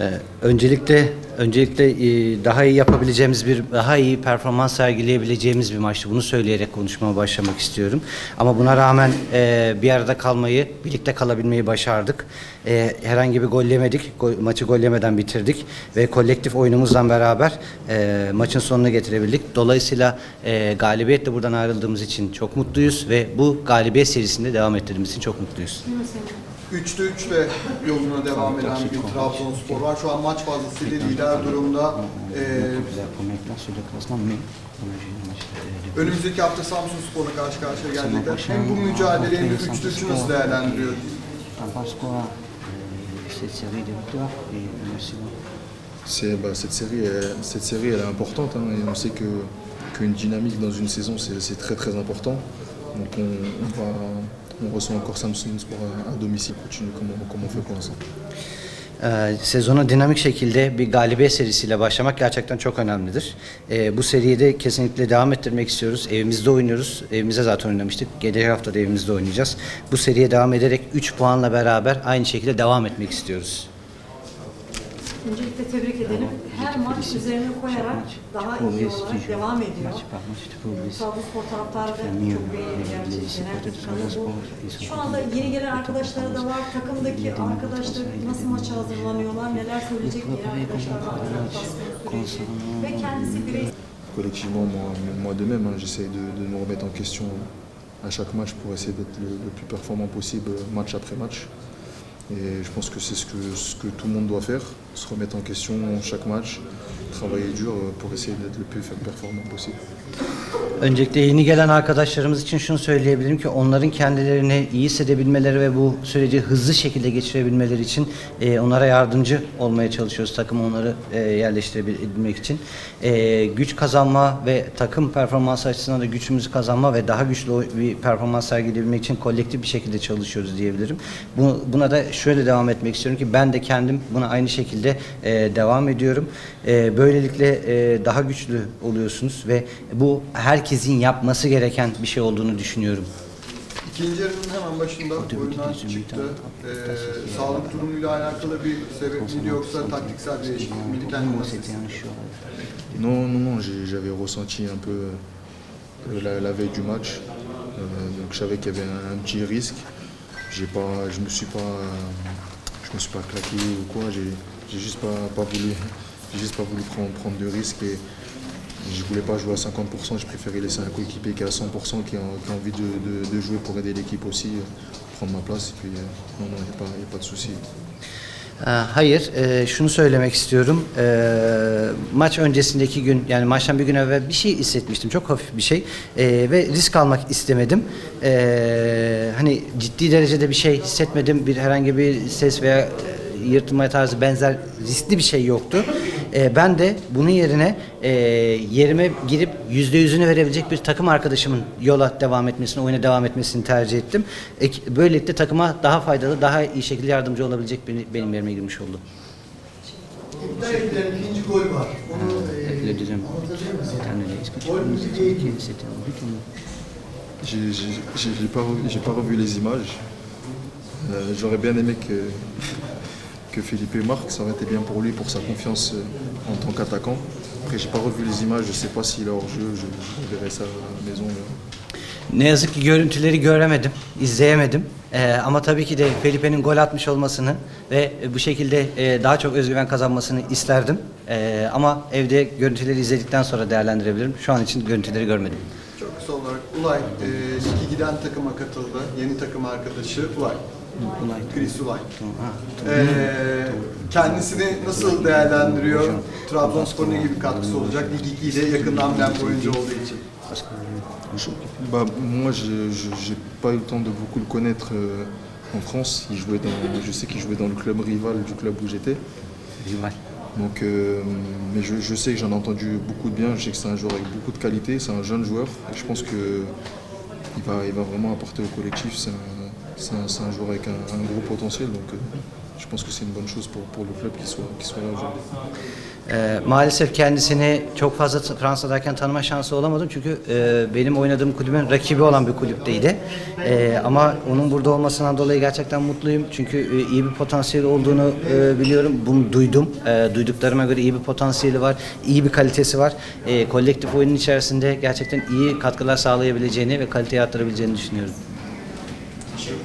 Ee, öncelikle öncelikle e, daha iyi yapabileceğimiz bir daha iyi performans sergileyebileceğimiz bir maçtı. Bunu söyleyerek konuşmama başlamak istiyorum. Ama buna rağmen e, bir arada kalmayı, birlikte kalabilmeyi başardık. E, herhangi bir gol yemedik. Gol- maçı gol yemeden bitirdik ve kolektif oyunumuzla beraber maçın sonuna getirebildik. Dolayısıyla galibiyetle buradan ayrıldığımız için çok mutluyuz ve bu galibiyet serisinde devam ettirdiğimiz için çok mutluyuz. 3'te 3 ve yoluna devam eden bir Trabzonspor var. Şu an maç fazlasıyla lider durumda. Ee, önümüzdeki hafta Samsun Spor'la karşı karşıya gelecekler. Hem bu mücadeleyi hem de 3'te 3'ü nasıl değerlendiriyor? T'en penses quoi euh, cette série de victoires et merci beaucoup. C'est, bah, cette, série, elle, cette série, elle est importante hein, et on sait que, qu'une dynamique dans une saison, c'est, c'est très très important. Donc on, on, va, on reçoit encore Samsung Sport à, domicile. On continue comme on, on fait pour l'instant. Ee, sezona dinamik şekilde bir galibiyet serisiyle başlamak gerçekten çok önemlidir. Ee, bu seriyi de kesinlikle devam ettirmek istiyoruz. Evimizde oynuyoruz. Evimizde zaten oynamıştık. Gelecek hafta da evimizde oynayacağız. Bu seriye devam ederek 3 puanla beraber aynı şekilde devam etmek istiyoruz. Öncelikle tebrik edelim. Her maç üzerine koyarak daha iyi olarak devam ediyor. Trabzonspor taraftarı da çok beğeni gerçekten. Şu anda yeni gelen arkadaşları da var. Takımdaki arkadaşlar nasıl maça hazırlanıyorlar, neler söyleyecek yeni arkadaşlar var. Ve kendisi birey Collectivement, moi, moi de même, hein, j'essaie de, de nous remettre en question à chaque match pour essayer d'être le, le plus performant possible match après match. Et je pense que c'est ce que, ce que tout le monde doit faire, se remettre en question chaque match, travailler dur euh, pour essayer d'être le plus performant possible. Öncelikle yeni gelen arkadaşlarımız için şunu söyleyebilirim ki onların kendilerini iyi hissedebilmeleri ve bu süreci hızlı şekilde geçirebilmeleri için e, onlara yardımcı olmaya çalışıyoruz takım onları e, yerleştirebilmek için. E, güç kazanma ve takım performansı açısından da gücümüzü kazanma ve daha güçlü bir performans sergileyebilmek için kolektif bir şekilde çalışıyoruz diyebilirim. Bu, buna da şöyle devam etmek istiyorum ki ben de kendim buna aynı şekilde e, devam ediyorum. E, böylelikle e, daha güçlü oluyorsunuz ve bu herkesin yapması gereken bir şey olduğunu düşünüyorum. İkinci yarının hemen başında oyundan çıktı. Ee, sağlık durumuyla alakalı bir sebep miydi yoksa taktiksel bir değişiklik choix. Non, non, non, j'avais ressenti un peu euh, la, la veille du match. Euh, donc je savais qu'il y avait un, un petit risque. J'ai pas, je me suis pas, je me suis pas claqué ou quoi. J'ai, j'ai juste pas, pas voulu, juste pas voulu prendre, prendre de risques et je voulais pas jouer à 50%. Je préférais laisser un coéquipier qui est à 100%, qui a, qui a envie de, de- de jouer pour aider l'équipe aussi, prendre ma place. Et puis euh, non, non, il n'y a a pas de souci. Ee, Hayır, e, şunu söylemek istiyorum. Ee, maç öncesindeki gün, yani maçtan bir gün evvel bir şey hissetmiştim, çok hafif bir şey Ee, ve risk almak istemedim. Ee, hani ciddi derecede bir şey hissetmedim, bir herhangi bir ses veya e, yırtılma tarzı benzer riskli bir şey yoktu. Ee, ben de bunun yerine e, yerime girip yüzde yüzünü verebilecek bir takım arkadaşımın yola devam etmesini, oyuna devam etmesini tercih ettim. Ek- Böylelikle takıma daha faydalı, daha iyi şekilde yardımcı olabilecek biri benim yerime girmiş oldu. İptal edilen ikinci gol var. Onu e, anlatabilir misin? Gol mü değil mi? C'était un but ou non J'ai pas, pas revu les images. Euh, J'aurais bien aimé que, que Philippe marque, ça aurait été bien pour lui, pour sa confiance euh, en tant qu'attaquant. Après, j'ai pas revu les images, je sais pas s'il est hors jeu, je, je verrai ça à la maison. mais- Ne yazık ki görüntüleri göremedim, izleyemedim. Ee, ama tabii ki de Felipe'nin gol atmış olmasını ve bu şekilde e, daha çok özgüven kazanmasını isterdim. Ee, ama evde görüntüleri izledikten sonra değerlendirebilirim. Şu an için görüntüleri görmedim. Çok kısa olarak Ulay, e, ligi giden takıma katıldı. Yeni takım arkadaşı Ulay. Ulay. Chris Ulay. Ha, Ee, kendisini nasıl değerlendiriyor? Trabzonspor ne gibi katkısı olacak? Lig 2'yi de yakından bilen bir oyuncu olduğu için. Bah, moi, je n'ai pas eu le temps de beaucoup le connaître euh, en France. Il jouait dans, je sais qu'il jouait dans le club rival du club où j'étais. Rival. Donc, euh, mais je, je sais que j'en ai entendu beaucoup de bien. Je sais que c'est un joueur avec beaucoup de qualité. C'est un jeune joueur. Et je pense que il va, il va vraiment apporter au collectif. C'est un, c'est un- un joueur avec un, un gros potentiel. Donc, euh, je pense que c'est une bonne chose pour, pour le club qu'il soit, qu'il soit là aujourd'hui. Ee, maalesef kendisini çok fazla Fransa'dayken tanıma şansı olamadım çünkü e, benim oynadığım kulübün rakibi olan bir kulüpteydi. E, ama onun burada olmasından dolayı gerçekten mutluyum çünkü e, iyi bir potansiyeli olduğunu e, biliyorum. Bunu duydum. E, duyduklarıma göre iyi bir potansiyeli var, iyi bir kalitesi var. E, kolektif oyunun içerisinde gerçekten iyi katkılar sağlayabileceğini ve kaliteyi arttırabileceğini düşünüyorum. Teşekkür